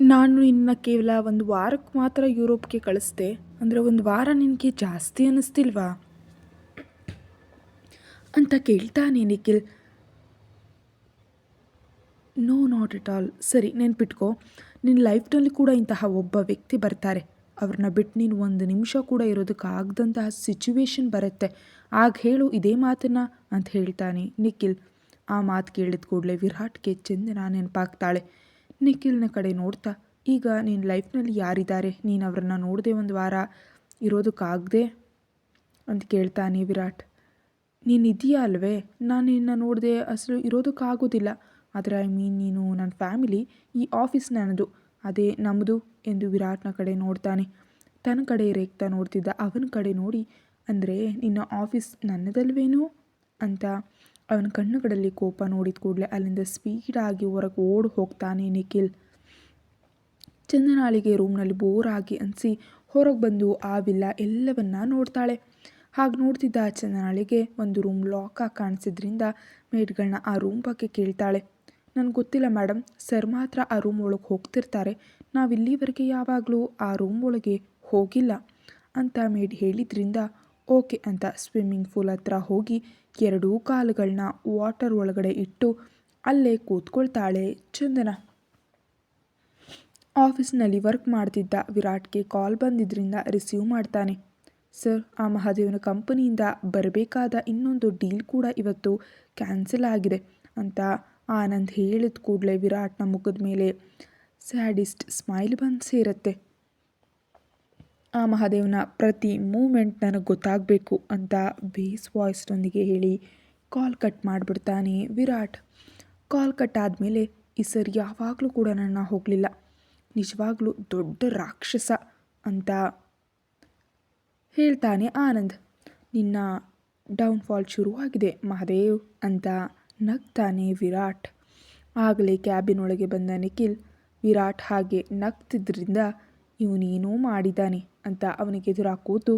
ನಾನು ಇನ್ನು ಕೇವಲ ಒಂದು ವಾರಕ್ಕೆ ಮಾತ್ರ ಯುರೋಪ್ಗೆ ಕಳಿಸ್ದೆ. ಅಂದರೆ ಒಂದು ವಾರ ನಿನಗೆ ಜಾಸ್ತಿ ಅನ್ನಿಸ್ತಿಲ್ವಾ ಅಂತ ಕೇಳ್ತಾನೆ Nikhil. No not at all ಸರಿ, ನೆನ್ಪಿಟ್ಕೋ. ನಿನ್ನ ಲೈಫ್ನಲ್ಲಿ ಕೂಡ ಇಂತಹ ಒಬ್ಬ ವ್ಯಕ್ತಿ ಬರ್ತಾರೆ. ಅವ್ರನ್ನ ಬಿಟ್ಟು ನೀನು ಒಂದು ನಿಮಿಷ ಕೂಡ ಇರೋದಕ್ಕಾಗದಂತಹ ಸಿಚುವೇಶನ್ ಬರುತ್ತೆ. ಆಗ ಹೇಳು ಇದೇ ಮಾತನ್ನ ಅಂತ ಹೇಳ್ತಾನೆ ನಿಖಿಲ್. ಆ ಮಾತು ಕೇಳಿದ ಕೂಡಲೇ ವಿರಾಟ್ಗೆ ಚಂದನ ನೆನಪಾಗ್ತಾಳೆ. ನಿಖಿಲ್ನ ಕಡೆ ನೋಡ್ತಾ, ಈಗ ನಿನ್ನ ಲೈಫ್ನಲ್ಲಿ ಯಾರಿದ್ದಾರೆ? ನೀನು ಅವ್ರನ್ನ ನೋಡದೆ ಒಂದು ವಾರ, ಇರೋದಕ್ಕಾಗದೆ? ಅಂತ ಕೇಳ್ತಾನೆ ವಿರಾಟ್. ನೀನು ಇದೆಯಾ ಅಲ್ವೇ? ನಾನು ನಿನ್ನ ನೋಡದೆ ಅಸಲು ಇರೋದಕ್ಕಾಗೋದಿಲ್ಲ. ಆದರೆ ಐ ಮೀನ್ ನೀನು ನನ್ನ ಫ್ಯಾಮಿಲಿ, ಈ ಆಫೀಸ್ ನನ್ನದು ಅದೇ ನಮ್ಮದು ಎಂದು ವಿರಾಟ್ನ ಕಡೆ ನೋಡ್ತಾನೆ. ತನ್ನ ಕಡೆ ರೇಖ್ತಾ ನೋಡ್ತಿದ್ದ ಅವನ ಕಡೆ ನೋಡಿ, ಅಂದರೆ ನಿನ್ನ ಆಫೀಸ್ ನನ್ನದಲ್ವೇನು? ಅಂತ ಅವನ ಕಣ್ಣುಗಳಲ್ಲಿ ಕೋಪ ನೋಡಿದ ಕೂಡಲೇ ಅಲ್ಲಿಂದ ಸ್ಪೀಡಾಗಿ ಹೊರಗೆ ಓಡಿ ಹೋಗ್ತಾನೆ ನಿಖಿಲ್. ಚಂದನಾಳಿಗೆ ರೂಮ್ನಲ್ಲಿ ಬೋರ್ ಆಗಿ ಅನಿಸಿ ಹೊರಗೆ ಬಂದು, ಆ ವಿಲ್ಲ ಎಲ್ಲವನ್ನ ನೋಡ್ತಾಳೆ? ಹಾಗೆ ನೋಡ್ತಿದ್ದ ಚಂದನಾಳಿಗೆ ಒಂದು ರೂಮ್ ಲಾಕ್ ಆಗಿ ಕಾಣಿಸಿದ್ರಿಂದ ಮೇಡ್ಗಳನ್ನ ಆ ರೂಮ್ ಬಗ್ಗೆ ಕೇಳ್ತಾಳೆ. ನನಗೆ ಗೊತ್ತಿಲ್ಲ ಮೇಡಮ್ ಸರ್ ಮಾತ್ರ ಆ ರೂಮ್ ಒಳಗೆ ಹೋಗ್ತಿರ್ತಾರೆ. ನಾವು ಇಲ್ಲಿವರೆಗೆ ಯಾವಾಗಲೂ ಆ ರೂಮ್ ಒಳಗೆ ಹೋಗಿಲ್ಲ, ಅಂತ ಮೇಡ್ ಹೇಳಿದ್ರಿಂದ ಓಕೆ ಅಂತ ಸ್ವಿಮ್ಮಿಂಗ್ ಫೂಲ್ ಹತ್ರ ಹೋಗಿ ಎರಡೂ ಕಾಲುಗಳನ್ನ ವಾಟರ್ ಒಳಗಡೆ ಇಟ್ಟು ಅಲ್ಲೇ ಕೂತ್ಕೊಳ್ತಾಳೆ ಚಂದನ. ಆಫೀಸ್ನಲ್ಲಿ ವರ್ಕ್ ಮಾಡ್ತಿದ್ದ ವಿರಾಟ್ಗೆ ಕಾಲ್ ಬಂದಿದ್ದರಿಂದ ರಿಸೀವ್ ಮಾಡ್ತಾನೆ. ಸರ್, ಆ ಮಹಾದೇವನ ಕಂಪನಿಯಿಂದ ಬರಬೇಕಾದ ಇನ್ನೊಂದು ಡೀಲ್ ಕೂಡ ಇವತ್ತು ಕ್ಯಾನ್ಸಲ್ ಆಗಿದೆ ಅಂತ ಆನಂದ್ ಹೇಳಿದ ಕೂಡಲೇ ವಿರಾಟ್ನ ಮುಖದ ಮೇಲೆ ಸ್ಯಾಡಿಸ್ಟ್ ಸ್ಮೈಲ್ ಬಂದು ಸೇರುತ್ತೆ. ಆ ಮಹಾದೇವನ ಪ್ರತಿ ಮೂಮೆಂಟ್ ನನಗೆ ಗೊತ್ತಾಗಬೇಕು ಅಂತ ಬೇಸ್ ವಾಯ್ಸ್ನೊಂದಿಗೆ ಹೇಳಿ ಕಾಲ್ ಕಟ್ ಮಾಡಿಬಿಡ್ತಾನೆ ವಿರಾಟ್. ಕಾಲ್ ಕಟ್ ಆದಮೇಲೆ ಈ ಸರ್ ಯಾವಾಗಲೂ ಕೂಡ ನನ್ನ ಹೋಗಲಿಲ್ಲ. ನಿಜವಾಗ್ಲೂ ದೊಡ್ಡ ರಾಕ್ಷಸ ಅಂತ ಹೇಳ್ತಾನೆ ಆನಂದ್. ನಿನ್ನ ಡೌನ್ಫಾಲ್ ಶುರುವಾಗಿದೆ ಮಹಾದೇವ್ ಅಂತ ನಗ್ತಾನೆ ವಿರಾಟ್. ಆಗಲೇ ಕ್ಯಾಬಿನೊಳಗೆ ಬಂದ ನಿಖಿಲ್ ವಿರಾಟ್ ಹಾಗೆ ನಗ್ತಿದ್ರಿಂದ ಇವನೇನೋ ಮಾಡಿದ್ದಾನೆ ಅಂತ ಅವನಿಗೆ ಎದುರಾ ಕೂತು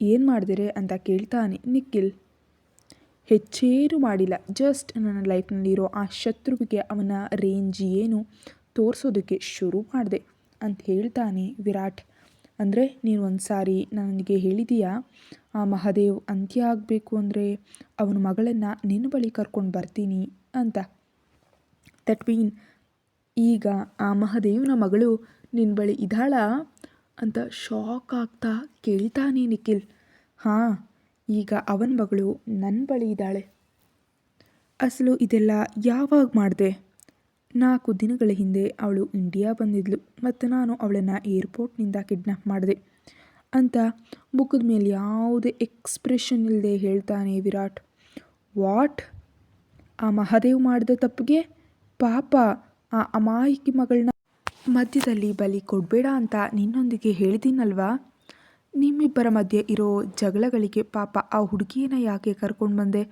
ಏನು ಮಾಡಿದಿರೆ ಅಂತ ಕೇಳ್ತಾನೆ ನಿಖಿಲ್. ಹೆಚ್ಚೇನು ಮಾಡಿಲ್ಲ. ಜಸ್ಟ್ ನನ್ನ ಲೈಫ್ನಲ್ಲಿರೋ ಆ ಶತ್ರುವಿಗೆ ಅವನ ರೇಂಜ್ ಏನು ತೋರಿಸೋದಕ್ಕೆ ಶುರು ಮಾಡಿದೆ ಅಂತ ಹೇಳ್ತಾನೆ ವಿರಾಟ್. ಅಂದರೆ ನೀನು ಒಂದು ಸಾರಿ ನನಗೆ ಹೇಳಿದೀಯಾ? ಆ ಮಹಾದೇವ್ ಅಂತ್ಯ ಆಗಬೇಕು ಅಂದರೆ ಅವನ ಮಗಳನ್ನು ನಿನ್ನ ಬಳಿ ಕರ್ಕೊಂಡು ಬರ್ತೀನಿ ಅಂತ. ದಟ್ ಮೀನ್ ಈಗ ಆ ಮಹಾದೇವನ ಮಗಳು ನಿನ್ನ ಬಳಿ ಇದ್ದಾಳ ಅಂತ ಶಾಕ್ ಆಗ್ತಾ ಕೇಳ್ತಾನೆ ನಿಖಿಲ್. ಹಾಂ, ಈಗ ಅವನ ಮಗಳು ನನ್ನ ಬಳಿ ಇದ್ದಾಳೆ ಅಸಲು ಇದೆಲ್ಲ ಯಾವಾಗ ಮಾಡಿದೆ? ನಾಲ್ಕು ದಿನಗಳ ಹಿಂದೆ ಅವಳು ಇಂಡಿಯಾ ಬಂದಿದ್ಲು ಮತ್ತು ನಾನು ಅವಳನ್ನು ಏರ್ಪೋರ್ಟ್ನಿಂದ ಕಿಡ್ನಾಪ್ ಮಾಡಿದೆ ಅಂತ ಮುಖದ ಮೇಲೆ ಯಾವುದೇ ಎಕ್ಸ್ಪ್ರೆಷನ್ ಇಲ್ಲದೆ ಹೇಳ್ತಾನೆ ವಿರಾಟ್. ವಾಟ್? ಆ ಮಹಾದೇವ್ ಮಾಡಿದ ತಪ್ಪಿಗೆ? ಪಾಪ, ಆ ಅಮಾಯಕಿ ಮಗಳನ್ನ ಮಧ್ಯದಲ್ಲಿ ಬಲಿ ಕೊಡಬೇಡ ಅಂತ ನಿನ್ನೊಂದಿಗೆ ಹೇಳಿದ್ದೀನಲ್ವಾ ನಿಮ್ಮಿಬ್ಬರ ಮಧ್ಯೆ ಇರೋ ಜಗಳಗಳಿಗೆ ಪಾಪ ಆ ಹುಡುಗಿಯನ್ನ ಯಾಕೆ ಕರ್ಕೊಂಡು ಬಂದೆ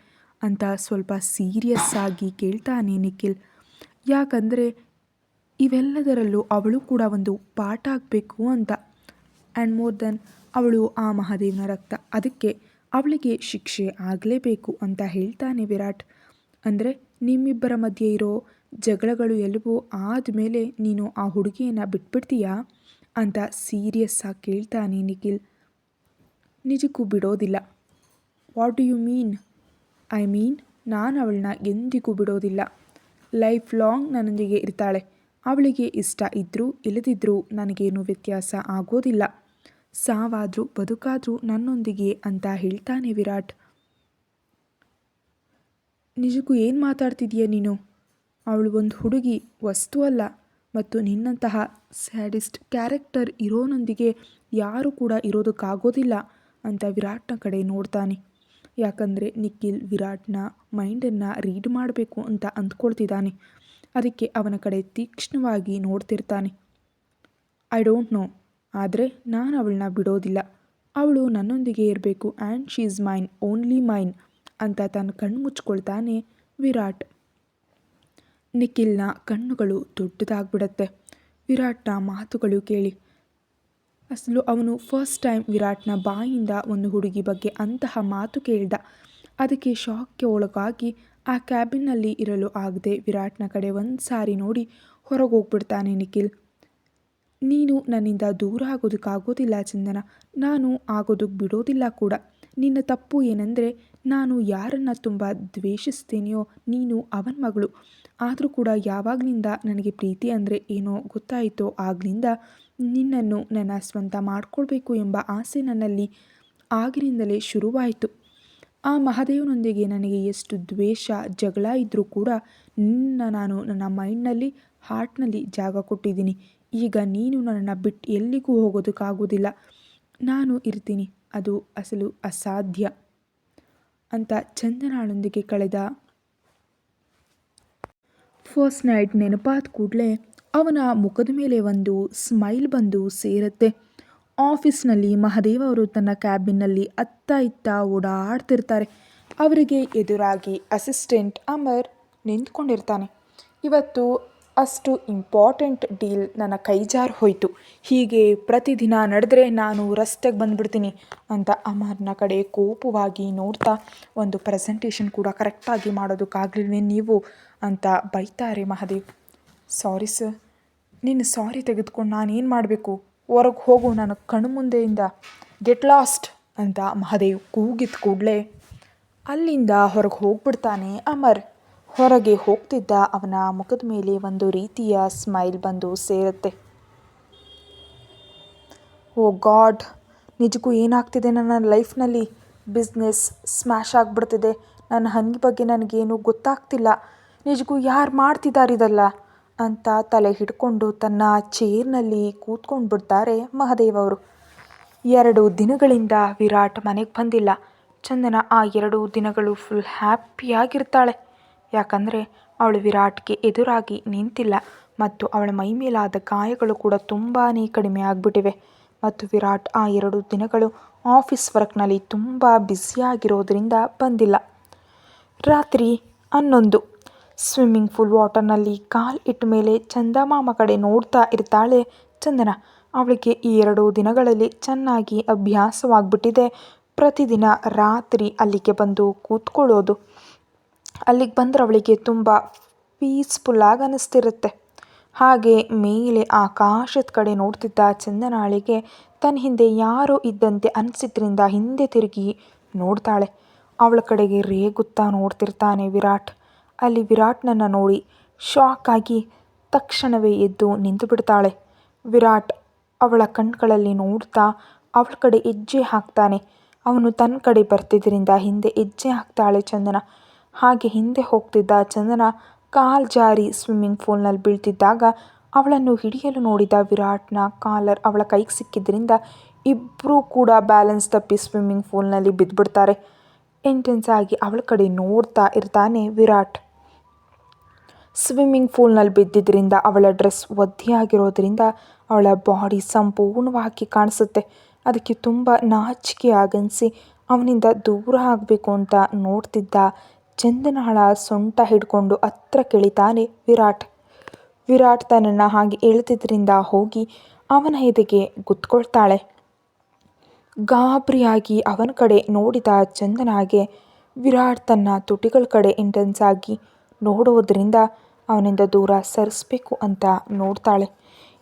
ಅಂತ ಸ್ವಲ್ಪ ಸೀರಿಯಸ್ ಆಗಿ ಕೇಳ್ತಾನೆ ನಿಖಿಲ್. ಯಾಕಂದರೆ ಇವೆಲ್ಲದರಲ್ಲೂ ಅವಳು ಕೂಡ ಒಂದು ಪಾಠ ಆಗಬೇಕು ಅಂತ. ಆ್ಯಂಡ್ ಮೋರ್ ದೆನ್ ಅವಳು ಆ ಮಹಾದೇವನ ರಕ್ತ. ಅದಕ್ಕೆ ಅವಳಿಗೆ ಶಿಕ್ಷೆ ಆಗಲೇಬೇಕು ಅಂತ ಹೇಳ್ತಾನೆ ವಿರಾಟ್. ಅಂದರೆ ನಿಮ್ಮಿಬ್ಬರ ಮಧ್ಯೆ ಇರೋ ಜಗಳಗಳು ಎಲ್ಲವೂ ಆದಮೇಲೆ ನೀನು ಆ ಹುಡುಗಿಯನ್ನು ಬಿಟ್ಬಿಡ್ತೀಯಾ? ಅಂತ ಸೀರಿಯಸ್ ಆಗಿ ಕೇಳ್ತಾನೆ ನಿಖಿಲ್. ನಿಜಕ್ಕೂ ಬಿಡೋದಿಲ್ಲ. What do you mean? I mean, ನಾನು ಅವಳನ್ನ ಎಂದಿಗೂ ಬಿಡೋದಿಲ್ಲ. ಲೈಫ್ ಲಾಂಗ್ ನನ್ನೊಂದಿಗೆ ಇರ್ತಾಳೆ. ಅವಳಿಗೆ ಇಷ್ಟ ಇದ್ದರೂ ಇಲ್ಲದಿದ್ದರೂ ನನಗೇನು ವ್ಯತ್ಯಾಸ ಆಗೋದಿಲ್ಲ. ಸಾವಾದರೂ ಬದುಕಾದರೂ ನನ್ನೊಂದಿಗೆ ಅಂತ ಹೇಳ್ತಾನೆ ವಿರಾಟ್. ನಿಜಕ್ಕೂ ಏನು ಮಾತಾಡ್ತಿದೀಯ ನೀನು? ಅವಳು ಒಂದು ಹುಡುಗಿ, ವಸ್ತು ಅಲ್ಲ ಮತ್ತು ನಿನ್ನಂತಹ ಸ್ಯಾಡಿಸ್ಟ್ ಕ್ಯಾರೆಕ್ಟರ್ ಇರೋನೊಂದಿಗೆ ಯಾರೂ ಕೂಡ ಇರೋದಕ್ಕಾಗೋದಿಲ್ಲ ಅಂತ ವಿರಾಟ್ನ ಕಡೆ ನೋಡ್ತಾನೆ. ಯಾಕಂದರೆ ನಿಖಿಲ್ ವಿರಾಟ್ನ ಮೈಂಡನ್ನು ರೀಡ್ ಮಾಡಬೇಕು ಅಂತ ಅಂದ್ಕೊಳ್ತಿದ್ದಾನೆ. ಅದಕ್ಕೆ ಅವನ ಕಡೆ ತೀಕ್ಷ್ಣವಾಗಿ ನೋಡ್ತಿರ್ತಾನೆ. ಐ ಡೋಂಟ್ ನೋ ಆದರೆ ನಾನು ಅವಳನ್ನ ಬಿಡೋದಿಲ್ಲ. ಅವಳು ನನ್ನೊಂದಿಗೆ ಇರಬೇಕು and she is mine only mine ಅಂತ ತನ್ನ ಕಣ್ಣು ಮುಚ್ಕೊಳ್ತಾನೆ ವಿರಾಟ್. ನಿಖಿಲ್ನ ಕಣ್ಣುಗಳು ದೊಡ್ಡದಾಗ್ಬಿಡತ್ತೆ. ವಿರಾಟ್ನ ಮಾತುಗಳು ಕೇಳಿ. ಅಸಲು ಅವನು ಫಸ್ಟ್ ಟೈಮ್ ವಿರಾಟ್ನ ಬಾಯಿಂದ ಒಂದು ಹುಡುಗಿ ಬಗ್ಗೆ ಅಂತಹ ಮಾತು ಕೇಳಿದ. ಅದಕ್ಕೆ ಶಾಕ್ಗೆ ಒಳಗಾಗಿ ಆ ಕ್ಯಾಬಿನ್ನಲ್ಲಿ ಇರಲು ಆಗದೆ ವಿರಾಟ್ನ ಕಡೆ ಒಂದು ಸಾರಿ ನೋಡಿ ಹೊರಗೆ ಹೋಗ್ಬಿಡ್ತಾನೆ ನಿಖಿಲ್. ನೀನು ನನ್ನಿಂದ ದೂರ ಆಗೋದಕ್ಕಾಗೋದಿಲ್ಲ ಚಂದನ. ನಾನು ಆಗೋದಕ್ಕೆ ಬಿಡೋದಿಲ್ಲ ಕೂಡ. ನಿನ್ನ ತಪ್ಪು ಏನೆಂದರೆ ನಾನು ಯಾರನ್ನು ತುಂಬ ದ್ವೇಷಿಸ್ತೀನಿಯೋ ನೀನು ಅವನ ಮಗಳು. ಆದರೂ ಕೂಡ ಯಾವಾಗಲಿಂದ ನನಗೆ ಪ್ರೀತಿ ಅಂದರೆ ಏನೋ ಗೊತ್ತಾಯಿತೋ ಆಗಲಿಂದ ನಿನ್ನನ್ನು ನನ್ನ ಸ್ವಂತ ಮಾಡಿಕೊಳ್ಬೇಕು ಎಂಬ ಆಸೆ ನನ್ನಲ್ಲಿ ಆಗಿನಿಂದಲೇ ಶುರುವಾಯಿತು. ಆ ಮಹಾದೇವನೊಂದಿಗೆ ನನಗೆ ಎಷ್ಟು ದ್ವೇಷ, ಜಗಳ ಇದ್ದರೂ ಕೂಡ ನಿನ್ನ ನಾನು ನನ್ನ ಮೈಂಡ್ನಲ್ಲಿ, ಹಾರ್ಟ್ನಲ್ಲಿ ಜಾಗ ಕೊಟ್ಟಿದ್ದೀನಿ. ಈಗ ನೀನು ನನ್ನನ್ನು ಬಿಟ್ಟು ಎಲ್ಲಿಗೂ ಹೋಗೋದಕ್ಕಾಗೋದಿಲ್ಲ. ನಾನು ಇರ್ತೀನಿ. ಅದು ಅಸಲು ಅಸಾಧ್ಯ. ಅಂತ ಚಂದನಾಳೊಂದಿಗೆ ಕಳೆದ. ಫಸ್ಟ್ ನೈಟ್ ನೆನಪಾದ ಕೂಡಲೇ ಅವನ ಮುಖದ ಮೇಲೆ ಒಂದು ಸ್ಮೈಲ್ ಬಂದು ಸೇರುತ್ತೆ. ಆಫೀಸ್ನಲ್ಲಿ ಮಹದೇವ್ ಅವರು ತನ್ನ ಕ್ಯಾಬಿನ್ನಲ್ಲಿ ಅತ್ತ ಇತ್ತ ಓಡಾಡ್ತಿರ್ತಾರೆ. ಅವರಿಗೆ ಎದುರಾಗಿ ಅಸಿಸ್ಟೆಂಟ್ ಅಮರ್ ನಿಂತ್ಕೊಂಡಿರ್ತಾನೆ. ಇವತ್ತು ಅಷ್ಟು ಇಂಪಾರ್ಟೆಂಟ್ ಡೀಲ್ ನನ್ನ ಕೈಜಾರು ಹೋಯಿತು. ಹೀಗೆ ಪ್ರತಿದಿನ ನಡೆದ್ರೆ ನಾನು ರಸ್ತೆಗೆ ಬಂದುಬಿಡ್ತೀನಿ ಅಂತ ಅಮರ್ನ ಕಡೆ ಕೋಪವಾಗಿ ನೋಡ್ತಾ ಒಂದು ಪ್ರೆಸೆಂಟೇಷನ್ ಕೂಡ ಕರೆಕ್ಟಾಗಿ ಮಾಡೋದಕ್ಕಾಗಲಿಲ್ವೇ ನೀವು ಅಂತ ಬೈತಾರೆ ಮಹಾದೇವ್. ಸಾರಿ ಸರ್ ನಿನ್ನ ಸಾರಿ ತೆಗೆದುಕೊಂಡು ನಾನೇನು ಮಾಡಬೇಕು? ಹೊರಗೆ ಹೋಗು ನನ್ನ ಕಣ್ಣು ಮುಂದೆಯಿಂದ ಗೆಟ್ ಲಾಸ್ಟ್ ಅಂತ ಮಹಾದೇವ್ ಕೂಗಿದ ಕೂಡಲೇ ಅಲ್ಲಿಂದ ಹೊರಗೆ ಹೋಗ್ಬಿಡ್ತಾನೆ ಅಮರ್. ಹೊರಗೆ ಹೋಗ್ತಿದ್ದ ಅವನ ಮುಖದ ಮೇಲೆ ಒಂದು ರೀತಿಯ ಸ್ಮೈಲ್ ಬಂದು ಸೇರುತ್ತೆ. ಓ ಗಾಡ್, ನಿಜಕ್ಕೂ ಏನಾಗ್ತಿದೆ ನನ್ನ ಲೈಫ್ನಲ್ಲಿ? ಬಿಸ್ನೆಸ್ ಸ್ಮ್ಯಾಶ್ ಆಗಿಬಿಡ್ತಿದೆ. ನನ್ನ ಹನಿ ಬಗ್ಗೆ ನನಗೇನು ಗೊತ್ತಾಗ್ತಿಲ್ಲ. ನಿಜಕ್ಕೂ ಯಾರು ಮಾಡ್ತಿದ್ದಾರೆ ಇದಲ್ಲ? ಅಂತ ತಲೆ ಹಿಡ್ಕೊಂಡು ತನ್ನ ಚೇರ್ನಲ್ಲಿ ಕೂತ್ಕೊಂಡು ಬಿಡ್ತಾರೆ ಮಹದೇವ್ ಅವರು. ಎರಡು ದಿನಗಳಿಂದ ವಿರಾಟ್ ಮನೆಗೆ ಬಂದಿಲ್ಲ. ಚಂದನ ಆ ಎರಡು ದಿನಗಳು ಫುಲ್ ಹ್ಯಾಪಿಯಾಗಿರ್ತಾಳೆ ಯಾಕಂದರೆ ಅವಳು ವಿರಾಟ್ಗೆ ಎದುರಾಗಿ ನಿಂತಿಲ್ಲ ಮತ್ತು ಅವಳ ಮೈ ಮೇಲಾದ ಗಾಯಗಳು ಕೂಡ ತುಂಬಾ ಕಡಿಮೆ ಆಗಿಬಿಟ್ಟಿವೆ. ಮತ್ತು ವಿರಾಟ್ ಆ ಎರಡು ದಿನಗಳು ಆಫೀಸ್ ವರ್ಕ್ನಲ್ಲಿ ತುಂಬ ಬ್ಯುಸಿಯಾಗಿರೋದ್ರಿಂದ ಬಂದಿಲ್ಲ. ರಾತ್ರಿ ಹನ್ನೊಂದು, ಸ್ವಿಮ್ಮಿಂಗ್ ಪೂಲ್ ವಾಟರ್ನಲ್ಲಿ ಕಾಲು ಇಟ್ಟ ಮೇಲೆ ಚಂದಮಾಮ ಕಡೆ ನೋಡ್ತಾ ಇರ್ತಾಳೆ ಚಂದನ. ಅವಳಿಗೆ ಈ ಎರಡು ದಿನಗಳಲ್ಲಿ ಚೆನ್ನಾಗಿ ಅಭ್ಯಾಸವಾಗಿಬಿಟ್ಟಿದೆ. ಪ್ರತಿದಿನ ರಾತ್ರಿ ಅಲ್ಲಿಗೆ ಬಂದು ಕೂತ್ಕೊಳ್ಳೋದು. ಅಲ್ಲಿಗೆ ಬಂದರೆ ಅವಳಿಗೆ ತುಂಬ ಪೀಸ್ಫುಲ್ಲಾಗಿ ಅನ್ನಿಸ್ತಿರುತ್ತೆ ಹಾಗೆ ಮೇಲೆ ಆಕಾಶದ ಕಡೆ ನೋಡ್ತಿದ್ದ ಚಂದನಾಳಿಗೆ ತನ್ನ ಹಿಂದೆ ಯಾರೋ ಇದ್ದಂತೆ ಅನಿಸಿದ್ರಿಂದ ಹಿಂದೆ ತಿರುಗಿ ನೋಡ್ತಾಳೆ. ಅವಳ ಕಡೆಗೆ ರೇಗುತ್ತಾ ನೋಡ್ತಿರ್ತಾನೆ ವಿರಾಟ್. ಅಲ್ಲಿ ವಿರಾಟ್ನನ್ನು ನೋಡಿ ಶಾಕ್ ಆಗಿ ತಕ್ಷಣವೇ ಎದ್ದು ನಿಂತು ಬಿಡ್ತಾಳೆ. ವಿರಾಟ್ ಅವಳ ಕಣ್ಗಳಲ್ಲಿ ನೋಡ್ತಾ ಅವಳ ಕಡೆ ಹೆಜ್ಜೆ ಹಾಕ್ತಾನೆ. ಅವನು ತನ್ನ ಕಡೆ ಬರ್ತಿದ್ದರಿಂದ ಹಿಂದೆ ಹೆಜ್ಜೆ ಹಾಕ್ತಾಳೆ ಚಂದನ. ಹಾಗೆ ಹಿಂದೆ ಹೋಗ್ತಿದ್ದ ಚಂದನ ಕಾಲ್ ಜಾರಿ ಸ್ವಿಮ್ಮಿಂಗ್ ಪೂಲ್ನಲ್ಲಿ ಬೀಳ್ತಿದ್ದಾಗ ಅವಳನ್ನು ಹಿಡಿಯಲು ನೋಡಿದ ವಿರಾಟ್ನ ಕಾಲರ್ ಅವಳ ಕೈಗೆ ಸಿಕ್ಕಿದ್ರಿಂದ ಇಬ್ಬರೂ ಕೂಡ ಬ್ಯಾಲೆನ್ಸ್ ತಪ್ಪಿ ಸ್ವಿಮ್ಮಿಂಗ್ ಪೂಲ್ನಲ್ಲಿ ಬಿದ್ದುಬಿಡ್ತಾರೆ ಇಂಟೆನ್ಸ್ ಆಗಿ ಅವಳ ಕಡೆ ನೋಡ್ತಾ ಇರ್ತಾನೆ ವಿರಾಟ್. ಸ್ವಿಮ್ಮಿಂಗ್ ಪೂಲ್ನಲ್ಲಿ ಬಿದ್ದಿದ್ದರಿಂದ ಅವಳ ಡ್ರೆಸ್ ಒದ್ದೆಯಾಗಿರೋದ್ರಿಂದ ಅವಳ ಬಾಡಿ ಸಂಪೂರ್ಣವಾಗಿ ಕಾಣಿಸುತ್ತೆ. ಅದಕ್ಕೆ ತುಂಬ ನಾಚಿಕೆ ಆಗನಿಸಿ ಅವನಿಂದ ದೂರ ಆಗಬೇಕು ಅಂತ ನೋಡ್ತಿದ್ದ ಚಂದನಳ ಸೊಂಟ ಹಿಡ್ಕೊಂಡು ಹತ್ರ ಕೆಳಿತಾನೆ ವಿರಾಟ್. ವಿರಾಟ್ ತನ್ನನ್ನು ಹಾಗೆ ಎಳೆದಿದ್ದರಿಂದ ಹೋಗಿ ಅವನ ಎದೆಗೆ ಗುತ್ಕೊಳ್ತಾಳೆ. ಗಾಬರಿಯಾಗಿ ಅವನ ಕಡೆ ನೋಡಿದ ಚಂದನಾಗೆ ವಿರಾಟ್ ತನ್ನ ತುಟಿಗಳ ಕಡೆ ಇಂಟೆನ್ಸ್ ಆಗಿ ನೋಡುವುದರಿಂದ ಅವನಿಂದ ದೂರ ಸರಿಸ್ಬೇಕು ಅಂತ ನೋಡ್ತಾಳೆ.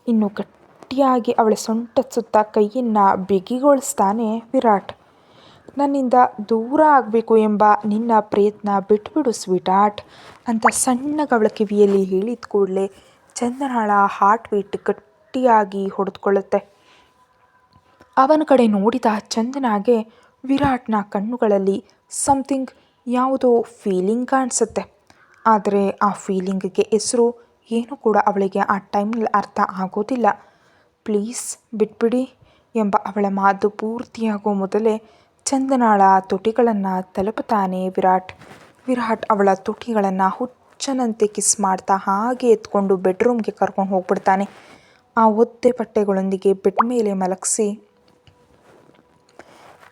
ಇನ್ನು ಗಟ್ಟಿಯಾಗಿ ಅವಳ ಸೊಂಟ ಸುತ್ತ ಕೈಯನ್ನು ಬಿಗಿಗೊಳಿಸ್ತಾನೆ ವಿರಾಟ್. ನನ್ನಿಂದ ದೂರ ಆಗಬೇಕು ಎಂಬ ನಿನ್ನ ಪ್ರಯತ್ನ ಬಿಟ್ಬಿಡು ಸ್ವೀಟಾಟ್ ಅಂತ ಸಣ್ಣಗೆ ಅವಳ ಕಿವಿಯಲ್ಲಿ ಹೇಳಿದ ಕೂಡಲೇ ಚಂದನಾಳ ಹಾರ್ಟ್ ಬೀಟ್ ಗಟ್ಟಿಯಾಗಿ ಹೊಡೆದುಕೊಳ್ಳುತ್ತೆ. ಅವನ ಕಡೆ ನೋಡಿದ ಚಂದನಾಗೆ ವಿರಾಟ್ನ ಕಣ್ಣುಗಳಲ್ಲಿ ಸಮಥಿಂಗ್ ಯಾವುದೋ ಫೀಲಿಂಗ್ ಕಾಣಿಸುತ್ತೆ. ಆದರೆ ಆ ಫೀಲಿಂಗ್ಗೆ ಹೆಸರು ಏನು ಕೂಡ ಅವಳಿಗೆ ಆ ಟೈಮ್ನಲ್ಲಿ ಅರ್ಥ ಆಗೋದಿಲ್ಲ. ಪ್ಲೀಸ್ ಬಿಟ್ಬಿಡಿ ಎಂಬ ಅವಳ ಮಾತು ಪೂರ್ತಿಯಾಗೋ ಮೊದಲೇ ಚಂದನಾಳ ತುಟಿಗಳನ್ನು ತಲುಪುತ್ತಾನೆ ವಿರಾಟ್. ವಿರಾಟ್ ಅವಳ ತುಟಿಗಳನ್ನು ಹುಚ್ಚನಂತೆ ಕಿಸ್ ಮಾಡ್ತಾ ಹಾಗೆ ಎತ್ಕೊಂಡು ಬೆಡ್ರೂಮ್ಗೆ ಕರ್ಕೊಂಡು ಹೋಗ್ಬಿಡ್ತಾನೆ. ಆ ಒದ್ದೆ ಬಟ್ಟೆಗಳೊಂದಿಗೆ ಬೆಡ್ ಮೇಲೆ ಮಲಗಿಸಿ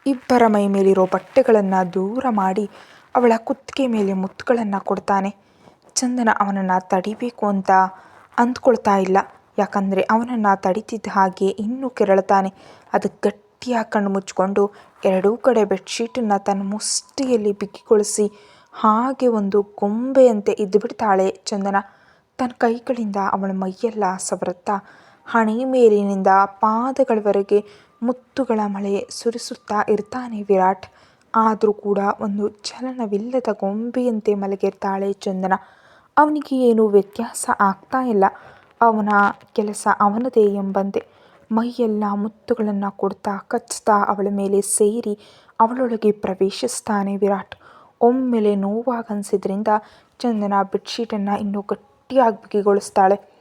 ಇಬ್ಬರ ಮೈ ಮೇಲಿರೋ ಬಟ್ಟೆಗಳನ್ನು ದೂರ ಮಾಡಿ ಅವಳ ಕುತ್ತಿಗೆ ಮೇಲೆ ಮುತ್ತುಗಳನ್ನು ಕೊಡ್ತಾನೆ. ಚಂದನ ಅವನನ್ನು ತಡಿಬೇಕು ಅಂತ ಅಂದ್ಕೊಳ್ತಾ ಇಲ್ಲ. ಯಾಕಂದರೆ ಅವನನ್ನು ತಡಿತಿದ್ದ ಹಾಗೆ ಇನ್ನೂ ಕೆರಳ್ತಾನೆ. ಅದಕ್ಕೆ ಗಟ್ಟಿಯಾಗಿ ಕಣ್ಣು ಮುಚ್ಚಿಕೊಂಡು ಎರಡೂ ಕಡೆ ಬೆಡ್ಶೀಟನ್ನು ತನ್ನ ಮುಷ್ಟಿಯಲ್ಲಿ ಬಿಗಿಗೊಳಿಸಿ ಹಾಗೆ ಒಂದು ಗೊಂಬೆಯಂತೆ ಇದ್ದು ಬಿಡ್ತಾಳೆ ಚಂದನ. ತನ್ನ ಕೈಗಳಿಂದ ಅವಳ ಮೈಯೆಲ್ಲ ಸವರುತ್ತಾ ಹಣೆ ಮೇಲಿನಿಂದ ಪಾದಗಳವರೆಗೆ ಮುತ್ತುಗಳ ಮಳೆ ಸುರಿಸುತ್ತಾ ಇರ್ತಾನೆ ವಿರಾಟ್. ಆದರೂ ಕೂಡ ಒಂದು ಚಲನವಿಲ್ಲದ ಗೊಂಬೆಯಂತೆ ಮಲಗಿರ್ತಾಳೆ ಚಂದನ. ಅವನಿಗೆ ಏನೂ ವ್ಯತ್ಯಾಸ ಆಗ್ತಾ ಇಲ್ಲ. ಅವನ ಕೆಲಸ ಅವನದೇ ಎಂಬಂತೆ. ಮೈಯೆಲ್ಲ ಮುತ್ತುಗಳನ್ನು ಕೊಡ್ತಾ ಕಚ್ಚುತ್ತಾ ಅವಳ ಮೇಲೆ ಸೇರಿ ಅವಳೊಳಗೆ ಪ್ರವೇಶಿಸ್ತಾನೆ ವಿರಾಟ್. ಒಮ್ಮೆಲೆ ನೋವಾಗನ್ಸಿದ್ರಿಂದ ಚಂದನ ಬೆಡ್ಶೀಟನ್ನು ಇನ್ನೂ ಗಟ್ಟಿಯಾಗಿ ಬಿಗಿಗೊಳಿಸ್ತಾಳೆ.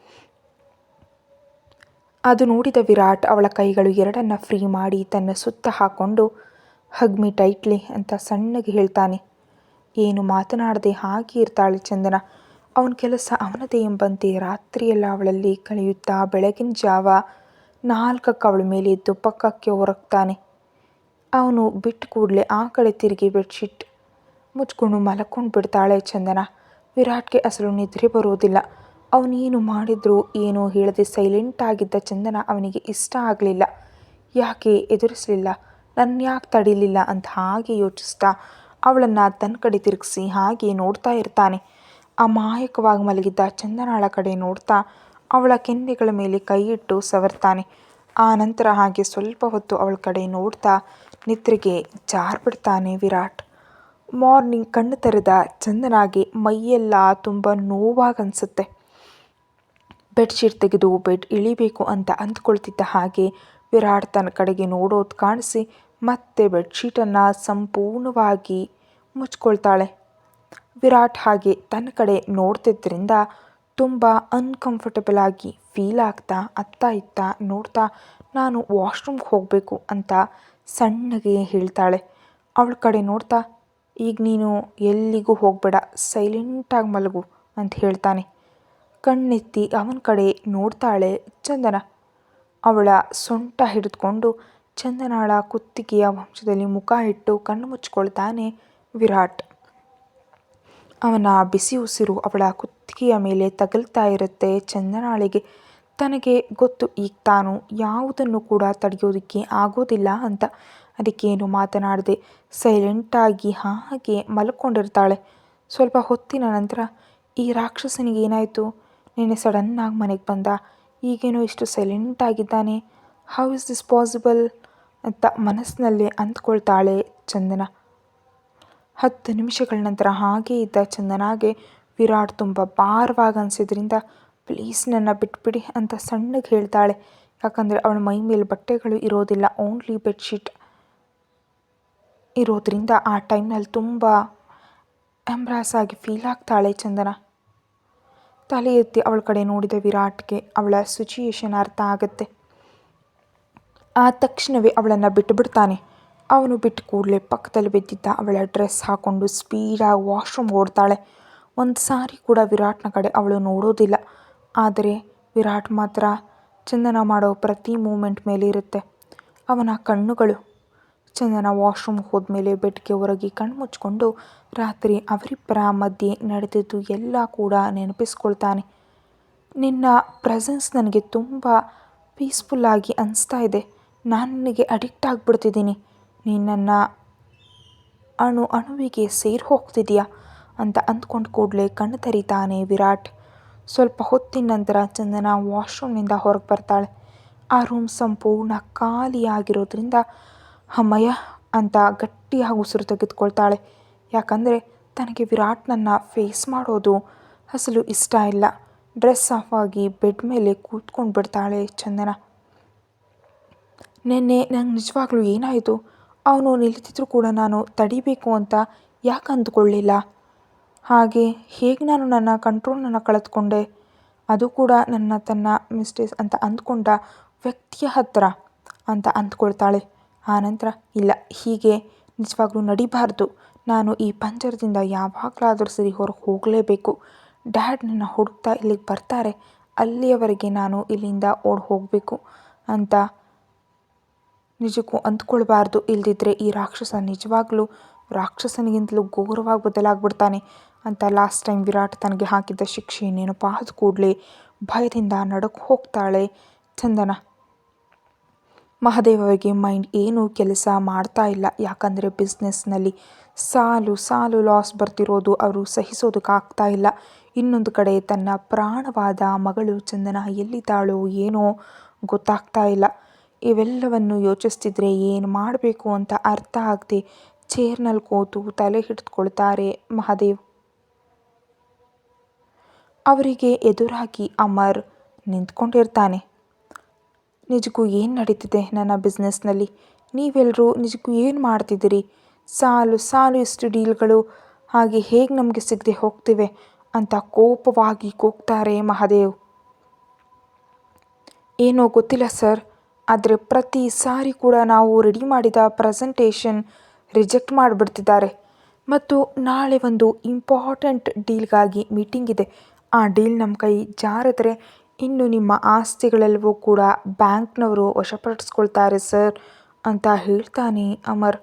ಅದು ನೋಡಿದ ವಿರಾಟ್ ಅವಳ ಕೈಗಳು ಎರಡನ್ನ ಫ್ರೀ ಮಾಡಿ ತನ್ನ ಸುತ್ತ ಹಾಕೊಂಡು ಹಗ್ಮಿ ಟೈಟ್ಲಿ ಅಂತ ಸಣ್ಣಗೆ ಹೇಳ್ತಾನೆ. ಏನು ಮಾತನಾಡದೆ ಹಾಗೆ ಇರ್ತಾಳೆ ಚಂದನ. ಅವನ ಕೆಲಸ ಅವನದೇ ಎಂಬಂತೆ ರಾತ್ರಿಯೆಲ್ಲ ಅವಳಲ್ಲಿ ಕಳೆಯುತ್ತಾ ಬೆಳಗಿನ ಜಾವ ನಾಲ್ಕಕ್ಕೆ ಅವಳ ಮೇಲೆ ಇದ್ದು ಪಕ್ಕಕ್ಕೆ ಹೊರಗ್ತಾನೆ ಅವನು ಬಿಟ್ಟು ಕೂಡಲೇ ಆ ಕಡೆ ತಿರುಗಿ ಬೆಡ್ಶೀಟ್ ಮುಚ್ಕೊಂಡು ಮಲಕೊಂಡು ಬಿಡ್ತಾಳೆ ಚಂದನ. ವಿರಾಟ್ಗೆ ಅಸಲು ನಿದ್ರೆ ಬರೋದಿಲ್ಲ ಅವನೇನು ಮಾಡಿದ್ರು ಏನು ಹೇಳದೆ ಸೈಲೆಂಟ್ ಆಗಿದ್ದ ಚಂದನ ಅವನಿಗೆ ಇಷ್ಟ ಆಗಲಿಲ್ಲ. ಯಾಕೆ ಎದುರಿಸಲಿಲ್ಲ? ನನ್ನ ಯಾಕೆ ತಡಿಲಿಲ್ಲ ಅಂತ ಹಾಗೆ ಯೋಚಿಸ್ತಾ ಅವಳನ್ನು ತನ್ನ ಕಡೆ ತಿರುಗಿಸಿ ಹಾಗೆ ನೋಡ್ತಾ ಇರ್ತಾನೆ. ಅಮಾಯಕವಾಗಿ ಮಲಗಿದ್ದ ಚಂದನಾಳ ಕಡೆ ನೋಡ್ತಾ ಅವಳ ಕೆನ್ನೆಗಳ ಮೇಲೆ ಕೈ ಇಟ್ಟು ಸವರ್ತಾನೆ. ಆ ನಂತರ ಹಾಗೆ ಸ್ವಲ್ಪ ಹೊತ್ತು ಅವಳ ಕಡೆ ನೋಡ್ತಾ ನಿದ್ರೆಗೆ ಜಾರ್ಬಿಡ್ತಾನೆ ವಿರಾಟ್. ಮಾರ್ನಿಂಗ್ ಕಣ್ಣು ತೆರೆದ ಚಂದನಾಗೆ ಮೈಯೆಲ್ಲ ತುಂಬ ನೋವಾಗನ್ಸುತ್ತೆ. ಬೆಡ್ಶೀಟ್ ತೆಗೆದು ಬೆಡ್ ಇಳಿಬೇಕು ಅಂತ ಅಂದ್ಕೊಳ್ತಿದ್ದ ಹಾಗೆ ವಿರಾಟ್ ತನ್ನ ಕಡೆಗೆ ನೋಡೋದು ಕಾಣಿಸಿ ಮತ್ತೆ ಬೆಡ್ಶೀಟನ್ನು ಸಂಪೂರ್ಣವಾಗಿ ಮುಚ್ಕೊಳ್ತಾಳೆ. ವಿರಾಟ್ ಹಾಗೆ ತನ್ನ ಕಡೆ ನೋಡ್ತಿದ್ದರಿಂದ ತುಂಬ ಅನ್ಕಂಫರ್ಟಬಲ್ ಆಗಿ ಫೀಲ್ ಆಗ್ತಾ, ಅತ್ತ ಇತ್ತ ನೋಡ್ತಾ ನಾನು ವಾಶ್ರೂಮ್ಗೆ ಹೋಗಬೇಕು ಅಂತ ಸಣ್ಣಗೆ ಹೇಳ್ತಾಳೆ. ಅವಳ ಕಡೆ ನೋಡ್ತಾ, ಈಗ ನೀನು ಎಲ್ಲಿಗೂ ಹೋಗಬೇಡ ಸೈಲೆಂಟಾಗಿ ಮಲಗು ಅಂತ ಹೇಳ್ತಾನೆ. ಕಣ್ಣೆತ್ತಿ ಅವನ ಕಡೆ ನೋಡ್ತಾಳೆ ಚಂದನ. ಅವಳ ಸೊಂಟ ಹಿಡಿದುಕೊಂಡು ಚಂದನಾಳ ಕುತ್ತಿಗೆಯ ವಂಶದಲ್ಲಿ ಮುಖ ಇಟ್ಟು ಕಣ್ಣು ಮುಚ್ಕೊಳ್ತಾನೆ ವಿರಾಟ್. ಅವನ ಬಿಸಿ ಉಸಿರು ಅವಳ ಕುತ್ತಿಗೆಯ ಮೇಲೆ ತಗಲ್ತಾ ಇರುತ್ತೆ. ಚಂದನಾಳಿಗೆ ತನಗೆ ಗೊತ್ತು, ಈಗ ತಾನು ಯಾವುದನ್ನು ಕೂಡ ತಡೆಯೋದಕ್ಕೆ ಆಗೋದಿಲ್ಲ ಅಂತ. ಅದಕ್ಕೇನು ಮಾತನಾಡದೆ ಸೈಲೆಂಟಾಗಿ ಹಾಗೆ ಮಲ್ಕೊಂಡಿರ್ತಾಳೆ. ಸ್ವಲ್ಪ ಹೊತ್ತಿನ ನಂತರ, ಈ ರಾಕ್ಷಸನಿಗೆ ಏನಾಯಿತು? ನಿನ್ನೆ ಸಡನ್ನಾಗಿ ಮನೆಗೆ ಬಂದ. ಈಗೇನೋ ಇಷ್ಟು ಸೈಲೆಂಟಾಗಿದ್ದಾನೆ ಹೌ ಇಸ್ ದಿಸ್ ಪಾಸಿಬಲ್ ಅಂತ ಮನಸ್ಸಿನಲ್ಲೇ ಅಂದ್ಕೊಳ್ತಾಳೆ ಚಂದನ. ಹತ್ತು ನಿಮಿಷಗಳ ನಂತರ ಹಾಗೆ ಇದ್ದ ಚಂದನಾಗೆ ವಿರಾಟ್ ತುಂಬ ಭಾರವಾಗಿ ಅನಿಸಿದ್ರಿಂದ ಪ್ಲೀಸ್ ನನ್ನ ಬಿಟ್ಬಿಡಿ ಅಂತ ಸಣ್ಣಗೆ ಹೇಳ್ತಾಳೆ. ಯಾಕಂದರೆ ಅವಳ ಮೈ ಮೇಲೆ ಬಟ್ಟೆಗಳು ಇರೋದಿಲ್ಲ, ಓನ್ಲಿ ಬೆಡ್ಶೀಟ್ ಇರೋದ್ರಿಂದ ಆ ಟೈಮ್ನಲ್ಲಿ ತುಂಬ ಎಂಬ್ರಾಸ್ ಆಗಿ ಫೀಲ್ ಆಗ್ತಾಳೆ ಚಂದನ. ತಲೆ ಎತ್ತಿ ಅವಳ ಕಡೆ ನೋಡಿದ ವಿರಾಟ್ಗೆ ಅವಳ ಸಿಚುಯೇಷನ್ ಅರ್ಥ ಆಗುತ್ತೆ. ಆ ತಕ್ಷಣವೇ ಅವಳನ್ನು ಬಿಟ್ಟುಬಿಡ್ತಾನೆ ಅವನು ಬಿಟ್ಟು ಕೂಡಲೇ ಪಕ್ಕದಲ್ಲಿ ಬಿದ್ದಿದ್ದ ಅವಳ ಡ್ರೆಸ್ ಹಾಕ್ಕೊಂಡು ಸ್ಪೀಡಾಗಿ ವಾಶ್ರೂಮ್ ಓಡ್ತಾಳೆ. ಒಂದು ಸಾರಿ ಕೂಡ ವಿರಾಟ್ನ ಕಡೆ ಅವಳು ನೋಡೋದಿಲ್ಲ. ಆದರೆ ವಿರಾಟ್ ಮಾತ್ರ ಚಂದನ ಮಾಡೋ ಪ್ರತಿ ಮೂಮೆಂಟ್ ಮೇಲೆ ಇರುತ್ತೆ. ಅವನ ಕಣ್ಣುಗಳು ಚಂದನ ವಾಶ್ರೂಮ್ಗೆ ಹೋದ್ಮೇಲೆ ಹೊರಗೆ ಕಣ್ಣು ಮುಚ್ಕೊಂಡು ರಾತ್ರಿ ಅವರಿಬ್ಬರ ಮಧ್ಯೆ ನಡೆದಿದ್ದು ಎಲ್ಲ ಕೂಡ ನೆನಪಿಸ್ಕೊಳ್ತಾನೆ. ನಿನ್ನ ಪ್ರೆಸೆನ್ಸ್ ನನಗೆ ತುಂಬ ಪೀಸ್ಫುಲ್ಲಾಗಿ ಅನಿಸ್ತಾ ಇದೆ. ನಾನು ನಿನಗೆ ಅಡಿಕ್ಟ್ ಆಗಿಬಿಡ್ತಿದ್ದೀನಿ. ನೀನು ನನ್ನ ಅಣು ಅಣುವಿಗೆ ಸೇರಿ ಹೋಗ್ತಿದೆಯಾ ಅಂತ ಅಂದ್ಕೊಂಡು ಕೂಡಲೇ ಕಣ್ಣು ತರಿತಾನೆ ವಿರಾಟ್. ಸ್ವಲ್ಪ ಹೊತ್ತಿನ ನಂತರ ಚಂದನ ವಾಶ್ರೂಮ್ನಿಂದ ಹೊರಗೆ ಬರ್ತಾಳೆ. ಆ ರೂಮ್ ಸಂಪೂರ್ಣ ಖಾಲಿಯಾಗಿರೋದ್ರಿಂದ ಅಮ್ಮಯ್ಯ ಅಂತ ಗಟ್ಟಿಯಾಗಿ ಉಸಿರು ತೆಗೆದುಕೊಳ್ತಾಳೆ. ಯಾಕಂದರೆ ತನಗೆ ವಿರಾಟ್ನನ್ನು ಫೇಸ್ ಮಾಡೋದು ಅಸಲು ಇಷ್ಟ ಇಲ್ಲ. ಡ್ರೆಸ್ ಆಫ್ ಆಗಿ ಬೆಡ್ ಮೇಲೆ ಕೂತ್ಕೊಂಡು ಬಿಡ್ತಾಳೆ ಚಂದನ. ನಿನ್ನೆ ನಂಗೆ ನಿಜವಾಗ್ಲೂ ಏನಾಯಿತು? ಅವನು ನಿಲ್ತಿದ್ರು ಕೂಡ ನಾನು ತಡಿಬೇಕು ಅಂತ ಯಾಕೆ ಅಂದುಕೊಳ್ಳಿಲ್ಲ? ಹಾಗೆ ಹೇಗೆ ನಾನು ನನ್ನ ಕಂಟ್ರೋಲನ್ನು ಕಳೆದುಕೊಂಡೆ? ಅದು ಕೂಡ ನನ್ನ ತನ್ನ ಮಿಸ್ಟೇಕ್ಸ್ ಅಂತ ಅಂದ್ಕೊಂಡ ವ್ಯಕ್ತಿಯ ಹತ್ತಿರ ಅಂತ ಅಂದ್ಕೊಳ್ತಾಳೆ. ಆನಂತರ ಇಲ್ಲ, ಹೀಗೆ ನಿಜವಾಗ್ಲೂ ನಡಿಬಾರ್ದು. ನಾನು ಈ ಪಂಜರದಿಂದ ಯಾವಾಗಲಾದರೂ ಸರಿ ಹೊರಗೆ ಹೋಗಲೇಬೇಕು. ಡ್ಯಾಡ್ ನನ್ನ ಹುಡುಕ್ತಾ ಇಲ್ಲಿಗೆ ಬರ್ತಾರೆ. ಅಲ್ಲಿಯವರೆಗೆ ನಾನು ಇಲ್ಲಿಂದ ಓಡಿ ಹೋಗಬೇಕು ಅಂತ ನಿಜಕ್ಕೂ ಅಂದ್ಕೊಳ್ಬಾರ್ದು. ಇಲ್ದಿದ್ರೆ ಈ ರಾಕ್ಷಸ ನಿಜವಾಗ್ಲೂ ರಾಕ್ಷಸನಿಗಿಂತಲೂ ಘೋರವಾಗಿ ಬದಲಾಗ್ಬಿಡ್ತಾನೆ ಅಂತ ಲಾಸ್ಟ್ ಟೈಮ್ ವಿರಾಟ್ ತನಗೆ ಹಾಕಿದ್ದ ಶಿಕ್ಷೆ ನೆನಪಾದ ಕೂಡಲೇ ಭಯದಿಂದ ನಡಕ್ಕೆ ಹೋಗ್ತಾಳೆ ಚಂದನ. ಮಹಾದೇವರಿಗೆ ಮೈಂಡ್ ಏನು ಕೆಲಸ ಮಾಡ್ತಾ ಇಲ್ಲ. ಯಾಕಂದರೆ ಬಿಸ್ನೆಸ್ನಲ್ಲಿ ಸಾಲು ಸಾಲು ಲಾಸ್ ಬರ್ತಿರೋದು ಅವರು ಸಹಿಸೋದಕ್ಕಾಗ್ತಾ ಇಲ್ಲ. ಇನ್ನೊಂದು ಕಡೆ ತನ್ನ ಪ್ರಾಣವಾದ ಮಗಳು ಚಂದನ ಎಲ್ಲಿದ್ದಾಳೋ ಏನೋ ಗೊತ್ತಾಗ್ತಾ ಇಲ್ಲ. ಇವೆಲ್ಲವನ್ನು ಯೋಚಿಸ್ತಿದ್ರೆ ಏನು ಮಾಡಬೇಕು ಅಂತ ಅರ್ಥ ಆಗದೆ ಚೇರ್ನಲ್ಲಿ ಕೂತು ತಲೆ ಹಿಡಿದುಕೊಳ್ತಾರೆ ಮಹಾದೇವ್. ಅವರಿಗೆ ಎದುರಾಗಿ ಅಮರ್ ನಿಂತ್ಕೊಂಡಿರ್ತಾನೆ. ನಿಜಕ್ಕೂ ಏನು ನಡೀತಿದೆ ನನ್ನ ಬಿಸ್ನೆಸ್ನಲ್ಲಿ? ನೀವೆಲ್ಲರೂ ನಿಜಕ್ಕೂ ಏನು ಮಾಡ್ತಿದ್ದೀರಿ? ಸಾಲು ಸಾಲು ಇಷ್ಟು ಡೀಲ್ಗಳು ಹಾಗೆ ಹೇಗೆ ನಮಗೆ ಸಿಗದೆ ಹೋಗ್ತಿವೆ ಅಂತ ಕೋಪವಾಗಿ ಕೂಗ್ತಾರೆ ಮಹಾದೇವ್. ಏನೋ ಗೊತ್ತಿಲ್ಲ ಸರ್. ಆದರೆ ಪ್ರತಿ ಸಾರಿ ಕೂಡ ನಾವು ರೆಡಿ ಮಾಡಿದ ಪ್ರೆಸೆಂಟೇಷನ್ ರಿಜೆಕ್ಟ್ ಮಾಡಿಬಿಡ್ತಿದ್ದಾರೆ. ಮತ್ತು ನಾಳೆ ಒಂದು ಇಂಪಾರ್ಟೆಂಟ್ ಡೀಲ್ಗಾಗಿ ಮೀಟಿಂಗ್ ಇದೆ. ಆ ಡೀಲ್ ನಮ್ಮ ಕೈ ಜಾರಿದ್ರೆ ಇನ್ನು ನಿಮ್ಮ ಆಸ್ತಿಗಳೆಲ್ಲವೂ ಕೂಡ ಬ್ಯಾಂಕ್ನವರು ವಶಪಡಿಸ್ಕೊಳ್ತಾರೆ ಸರ್ ಅಂತ ಹೇಳ್ತಾನೆ ಅಮರ್.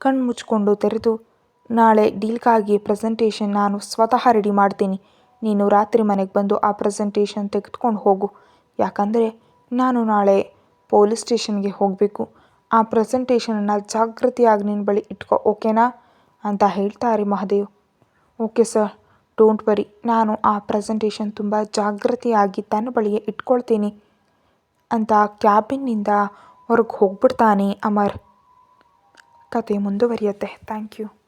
ಕಣ್ಣು ಮುಚ್ಕೊಂಡು ತೆರೆದು, ನಾಳೆ ಡೀಲ್ಗಾಗಿ ಪ್ರೆಸೆಂಟೇಷನ್ ನಾನು ಸ್ವತಃ ರೆಡಿ ಮಾಡ್ತೀನಿ. ನೀನು ರಾತ್ರಿ ಮನೆಗೆ ಬಂದು ಆ ಪ್ರೆಸೆಂಟೇಷನ್ ತೆಗೆದುಕೊಂಡು ಹೋಗು. ಯಾಕಂದರೆ ನಾನು ನಾಳೆ ಪೊಲೀಸ್ ಸ್ಟೇಷನ್ಗೆ ಹೋಗಬೇಕು. ಆ ಪ್ರೆಸೆಂಟೇಷನನ್ನು ಜಾಗೃತಿಯಾಗಿ ನಿನ್ನ ಬಳಿ ಇಟ್ಕೋ, ಓಕೆನಾ? ಅಂತ ಹೇಳ್ತಾರೆ Mahadev. Okay sir, don't worry. ನಾನು ಆ ಪ್ರೆಸೆಂಟೇಷನ್ ತುಂಬ ಜಾಗೃತಿಯಾಗಿ ತನ್ನ ಬಳಿಯೇ ಇಟ್ಕೊಳ್ತೀನಿ ಅಂತ ಕ್ಯಾಬಿನ್ನಿಂದ ಹೊರಗೆ ಹೋಗ್ಬಿಡ್ತಾನೆ ಅಮರ್. ಕತೆ ಮುಂದುವರಿಯುತ್ತೆ. Thank you.